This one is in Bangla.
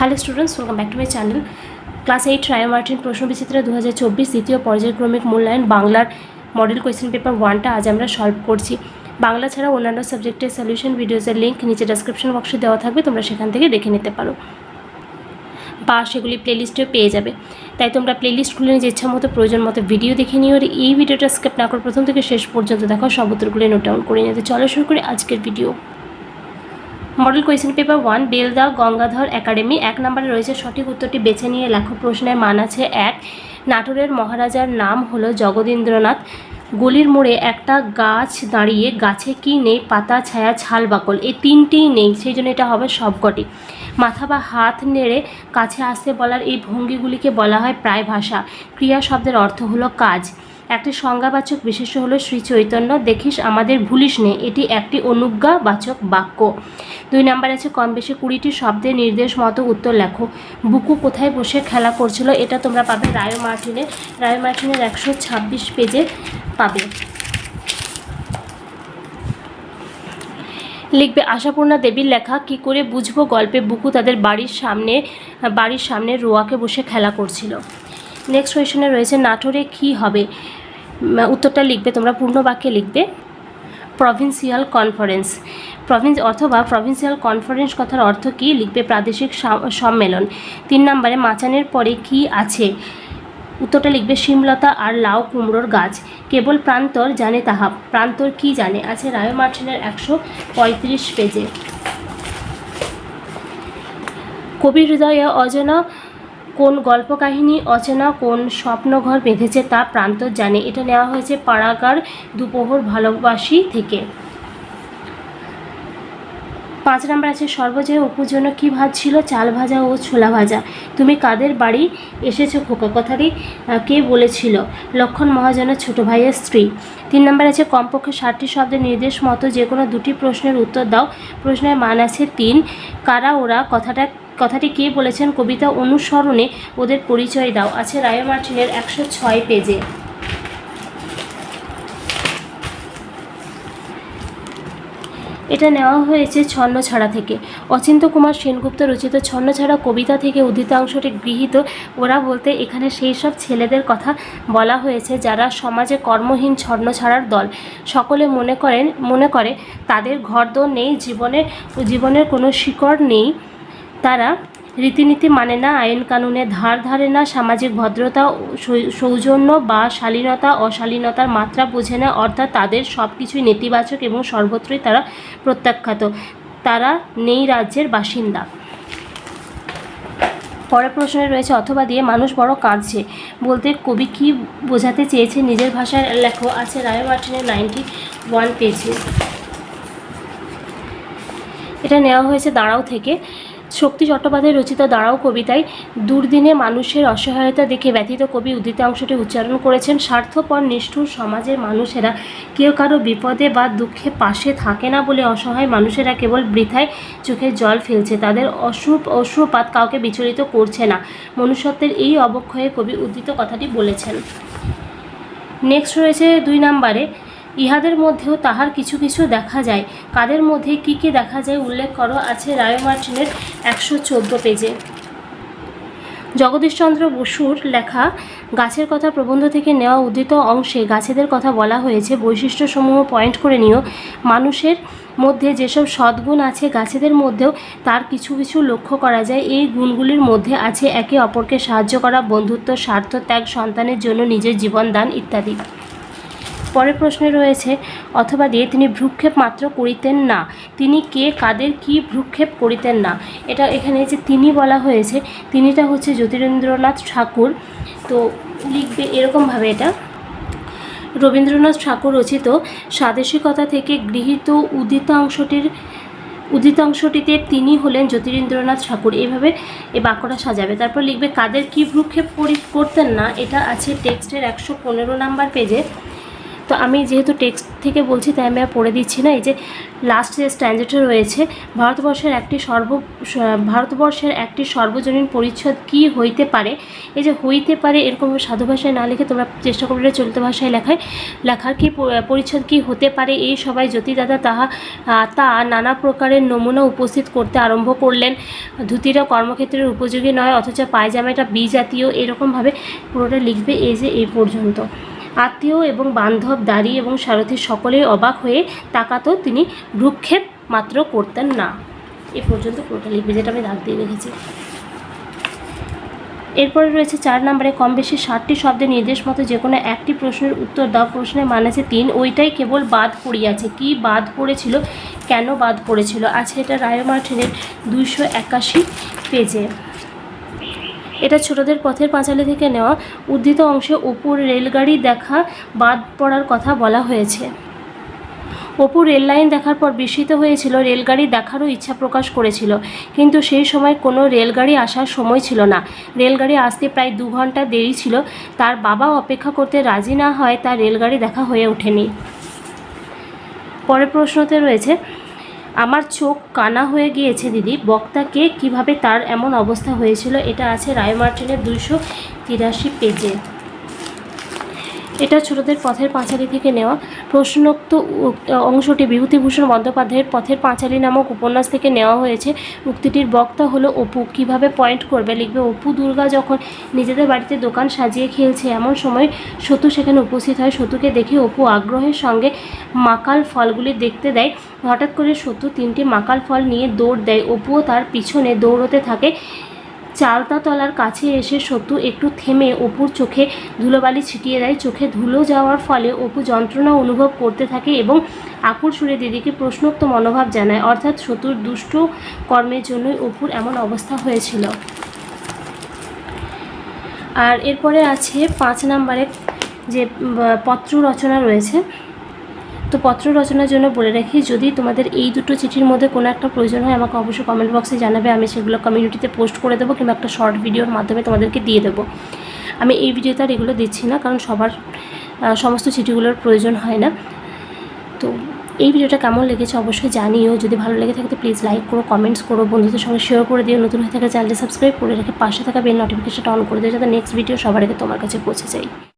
Hello students welcome back to my channel class eight Ray Martin প্রশ্ন বিচিত্র দু হাজার চব্বিশ, দ্বিতীয় পর্যায়ক্রমিক মূল্যায়ন, বাংলার মডেল কোয়েশ্চেন পেপার ওয়ানটা আজ আমরা সলভ করছি। বাংলা ছাড়া অন্যান্য সাবজেক্টের সলিউশন ভিডিওসের লিঙ্ক নিচে ডেসক্রিপশন বক্সে দেওয়া থাকবে, তোমরা সেখান থেকে দেখে নিতে পারো। বা সেগুলি প্লেলিস্টেও পেয়ে যাবে। তাই তোমরা প্লেলিস্ট খুলে নিজে ইচ্ছা মতো, প্রয়োজন মতো ভিডিও দেখে নিও আর এই ভিডিওটা স্কিপ না করে প্রথম থেকে শেষ পর্যন্ত দেখো, সব উত্তরগুলি নোট ডাউন করে নিতে। চলো শুরু করি আজকের video model question paper one, Belda Gangadhar academy, এক নম্বরে রয়েছে সঠিক উত্তরটি বেছে নিয়ে লেখো। প্রশ্নের মান আছে এক। নাটোরের মহারাজার নাম হলো জগদীন্দ্রনাথ। গলির মোড়ে একটা গাছ দাঁড়িয়ে গাছে কি নেই পাতা, ছায়া, ছাল, বাকল। এই তিনটেই নেই, সেই জন্য এটা হবে সবকটি। মাথা বা হাত নেড়ে কাছে আসতে বলার এই ভঙ্গিগুলিকে বলা হয় প্রায় ভাষা। ক্রিয়া শব্দের অর্থ হলো কাজ। একটি সংজ্ঞাবাচক বিশেষ্য হলো শ্রী চৈতন্য, দেখিস আমাদের ভুলিস নে। এটি একটি অনুজ্ঞাবাচক বাক্য। দুই নাম্বার আছে, কম বেশি কুড়িটি শব্দের নির্দেশ মতো উত্তর লেখো। বুকু কোথায় বসে খেলা করছিল, এটা তোমরা পাবে রায় মার্টিনে রায় মার্টিনের একশো ছাব্বিশ পেজে পাবে। লিখবে, আশাপূর্ণা দেবীর লেখা, কি করে বুঝব গল্পে? বুকু তাদের বাড়ির সামনে বাড়ির সামনে রোয়াকে বসে খেলা করছিল। নেক্সট কোয়েশনে রয়েছে, নাটোরে কি হবে? উত্তরটা লিখবে, তোমরা পূর্ণ বাক্যে লিখবে প্রভিন্সিয়াল কনফারেন্স প্রভিন্স অথবা প্রভিন্সিয়াল কনফারেন্স কথার অর্থ কী? লিখবে প্রাদেশিক সম্মেলন। তিন নম্বরে, মাচানের পরে কি আছে? উত্তরটা লিখবে, শিমলতা আর লাউ কুমড়োর গাছ। কেবল প্রান্তর জানে তাহা। প্রান্তর কি জানে? আছে রায় মার্টিনের একশো পঁয়ত্রিশ পেজে। কবির হৃদয়ে অজানা কোন গল্প কাহিনী অচেনা, কোন স্বপ্নঘর বেঁধেছে তা প্রান্ত জানে। এটা নেওয়া হয়েছে পাড়াগার দুপোহর ভালোবাসি থেকে। পাঁচ নাম্বার আছে, সর্বজয় অপুর জন্য কী ভাজছিল চাল ভাজা ও ছোলা ভাজা। তুমি কাদের বাড়ি এসেছ খোকা? কথাটি কে বলেছিল? লক্ষণ মহাজনের ছোট ভাইয়ের স্ত্রী। তিন নাম্বার আছে, কমপক্ষে ষাটটি শব্দের নির্দেশ মতো যে কোনো দুটি প্রশ্নের উত্তর দাও। প্রশ্নের মান আছে তিন। কারা ওরা? কথাটা কথাটি কে বলেছেন কবিতা অনুসরণে ওদের পরিচয় দাও। আছে রায় মার্টিনের একশো ছয় পেজে। এটা নেওয়া হয়েছে ছন্নছাড়া থেকে। অচিন্ত কুমার সেনগুপ্ত রচিত ছন্নছাড়া কবিতা থেকে উদ্ধৃতাংশটি গৃহীত। ওরা বলতে এখানে সেই সব ছেলেদের কথা বলা হয়েছে যারা সমাজে কর্মহীন ছন্নছাড়ার দল। সকলে মনে করেন, মনে করে তাদের ঘরদোর নেই জীবনে জীবনের কোনো শিকড় নেই। তারা রীতিনীতি মানে না, আইন কানুনে ধার ধারে না, সামাজিক ভদ্রতা সৌজন্য বা শালীনতা, অশালীনতার মাত্রা বোঝে না, অর্থাৎ তাদের সব কিছুই নেতিবাচক এবং সর্বত্রই তারা প্রত্যাখ্যাত। তারা নেই রাজ্যের বাসিন্দা। পরের প্রশ্নে রয়েছে, অথবা দিয়ে মানুষ বড় কাঁদছে। বলতে কবি কি বোঝাতে চেয়েছে? নিজের ভাষায় লেখো, আছে রায় মার্টিনের নাইনটি ওয়ান পেজে। এটা নেওয়া হয়েছে দাঁড়াও থেকে। শক্তি চট্টোপাধ্যায় রচিত দাঁড়াও কবিতায় দুর্দিনে মানুষের অসহায়তা দেখে ব্যথিত কবি উদ্ধৃতাংশটি উচ্চারণ করেছেন, স্বার্থপর, নিষ্ঠুর সমাজের মানুষেরা। কেউ কারও বিপদে বা দুঃখে পাশে থাকে না বলে অসহায় মানুষেরা কেবল বৃথায় চোখে জল ফেলছে, তাদের অশ্রুপ অশ্রুপাত কাউকে বিচলিত করছে না। মনুষ্যত্বের এই অবক্ষয়ে কবি উদ্ধৃত কথাটি বলেছেন। নেক্সট রয়েছে দুই নাম্বারে ইহাদের মধ্যেও তাহার কিছু কিছু দেখা যায়। কাদের মধ্যে কি কি দেখা যায় উল্লেখ করো, আছে রায় মার্টিনের একশো চোদ্দ পেজে। জগদীশচন্দ্র বসুর লেখা, গাছের কথা প্রবন্ধ থেকে নেওয়া উদ্ধৃত অংশে গাছেদের কথা বলা হয়েছে। বৈশিষ্ট্যসমূহ পয়েন্ট করে নিও। মানুষের মধ্যে যেসব সদ্গুণ আছে, গাছেদের মধ্যেও তার কিছু কিছু লক্ষ্য করা যায়। এই গুণগুলির মধ্যে আছে একে অপরকে সাহায্য করা, বন্ধুত্ব, স্বার্থ ত্যাগ, সন্তানের জন্য নিজের জীবন দান ইত্যাদি। পরের প্রশ্নে রয়েছে, অথবা দিয়ে তিনি ভ্রুক্ষেপ মাত্র করিতেন না। তিনি কে, কাদের কি ভ্রুক্ষেপ করিতেন না। এটা এখানে যে তিনি বলা হয়েছে, তিনিটা হচ্ছে জ্যোতিরেন্দ্রনাথ ঠাকুর। তো লিখবে এরকমভাবে এটা। রবীন্দ্রনাথ ঠাকুর রচিত স্বাদেশিকতা থেকে গৃহীত উদিতাংশটির, উদিতাংশটিতে তিনি হলেন জ্যোতিরেন্দ্রনাথ ঠাকুর। এইভাবে এই বাক্যটা সাজাবে। তারপর লিখবে, কাদের কি ভ্রুক্ষেপ করি, করতেন না? এটা আছে টেক্সটের একশো পনেরো নাম্বার পেজে। তো আমি যেহেতু টেক্সট থেকে বলছি, তাই আমি আর পড়ে দিচ্ছি না। এই যে লাস্ট যে স্ট্যান্ডার্ডটা রয়েছে, ভারতবর্ষের একটি সর্ব, ভারতবর্ষের একটি সর্বজনীন পরিচ্ছদ কি হইতে পারে? এই যে হইতে পারে এরকম সাধু ভাষায় না লিখে তোমরা চেষ্টা করবে চলিত ভাষায় লেখায়। লেখার কি পরিচ্ছদ কি হতে পারে? এই সবাই জ্যোতিদাদা তাহা তা নানা প্রকারের নমুনা উপস্থিত করতে আরম্ভ করলেন। ধুতিটা কর্মক্ষেত্রের উপযোগী নয়, অথচ পায়জামাটা বি জাতীয় এরকমভাবে পুরোটা লিখবে এই যে এই পর্যন্ত। আত্মীয় এবং বান্ধব দাড়ি এবং সারথি সকলেই অবাক হয়ে তাকাতো তিনি ভ্রুক্ষেপ মাত্র করতেন না। এ পর্যন্ত পুরোটা লিখবে যেটা আমি দাগ দিয়ে রেখেছি। এরপরে রয়েছে চার নম্বরে কম বেশি ষাটটি শব্দের নির্দেশ মতো যে কোনো একটি প্রশ্নের উত্তর দাও। প্রশ্নের মান আছে তিন। ওইটাই কেবল বাদ পড়িয়াছে। কি বাদ পড়েছিল? কেন বাদ পড়েছিল? আছে এটা রায় মার্টিনের দুইশো একাশি পেজে। এটা ছোটদের পথের পাঁচালী থেকে নেওয়া উদ্ধৃত অংশে অপুর রেলগাড়ি দেখা বাদ পড়ার কথা বলা হয়েছে। অপু রেল লাইন দেখার পর বিস্মিত হয়েছিল, রেলগাড়ি দেখারও ইচ্ছা প্রকাশ করেছিল। কিন্তু সেই সময় কোনো রেলগাড়ি আসার সময় ছিল না। রেলগাড়ি আসতে প্রায় দু ঘণ্টা দেরি ছিল। তার বাবা অপেক্ষা করতে রাজি না হয়, তার রেলগাড়ি দেখা হয়ে ওঠেনি। পরের প্রশ্নতে রয়েছে আমার চোখ কানা হয়ে গিয়েছে, দিদি। বক্তাকে কীভাবে তার এমন অবস্থা হয়েছিল, এটা আছে রায় মার্টিনের দুইশো তিরাশি পেজে। এটা ছোটদের পথের পাঁচালি থেকে নেওয়া। প্রশ্নোক্ত অংশটি বিভূতিভূষণ বন্দ্যোপাধ্যায়ের পথের পাঁচালী নামক উপন্যাস থেকে নেওয়া হয়েছে। উক্তিটির বক্তা হলো অপু। কীভাবে পয়েন্ট করবে? লিখবে, অপু দুর্গা যখন নিজেদের বাড়িতে দোকান সাজিয়ে খেলছে, এমন সময় সতু সেখানে উপস্থিত হয়। সতুকে দেখে অপু আগ্রহের সঙ্গে মাকাল ফলগুলি দেখতে দেয়। হঠাৎ করে সতু তিনটি মাকাল ফল নিয়ে দৌড় দেয়। অপুও তার পিছনে দৌড়তে থাকে। চালতাতলার কাছে এসে সত্যু একটু থেমে অপুর চোখে ধুলোবালি ছিটিয়ে দেয়। চোখে ধুলো যাওয়ার ফলে অপু যন্ত্রণা অনুভব করতে থাকে এবং আকুল সুরে দিদিকে প্রশ্নোক্ত মনোভাব জানায়। অর্থাৎ সতুর দুষ্ট কর্মের জন্যই অপুর এমন অবস্থা হয়েছিল। আর এরপরে আছে পাঁচ নম্বরে যে পত্র রচনা রয়েছে। তো পত্র রচনার জন্য বলে রাখি, যদি তোমাদের এই দুটো চিঠির মধ্যে কোনো একটা প্রয়োজন হয়, আমাকে অবশ্যই কমেন্ট বক্সে জানাবে। আমি সেগুলো কমিউনিটিতে পোস্ট করে দেবো কিংবা একটা শর্ট ভিডিওর মাধ্যমে তোমাদেরকে দিয়ে দেবো। আমি এই ভিডিওতে আর এগুলো দিচ্ছি না, কারণ সবার সমস্ত চিঠিগুলোর প্রয়োজন হয় না। তো এই ভিডিওটা কেমন লেগেছে অবশ্যই জানিও। যদি ভালো লেগে থাকে তো প্লিজ লাইক করো কমেন্টস করো, বন্ধুদের সঙ্গে শেয়ার করে দিও। নতুন হয়ে থাকলে চ্যানেলটি সাবস্ক্রাইব করে রেখে পাশে থাকা বেল নোটিফিকেশনটা অন করে দিও, যাতে নেক্সট ভিডিও সবার আগে তোমার কাছে পৌঁছে যায়।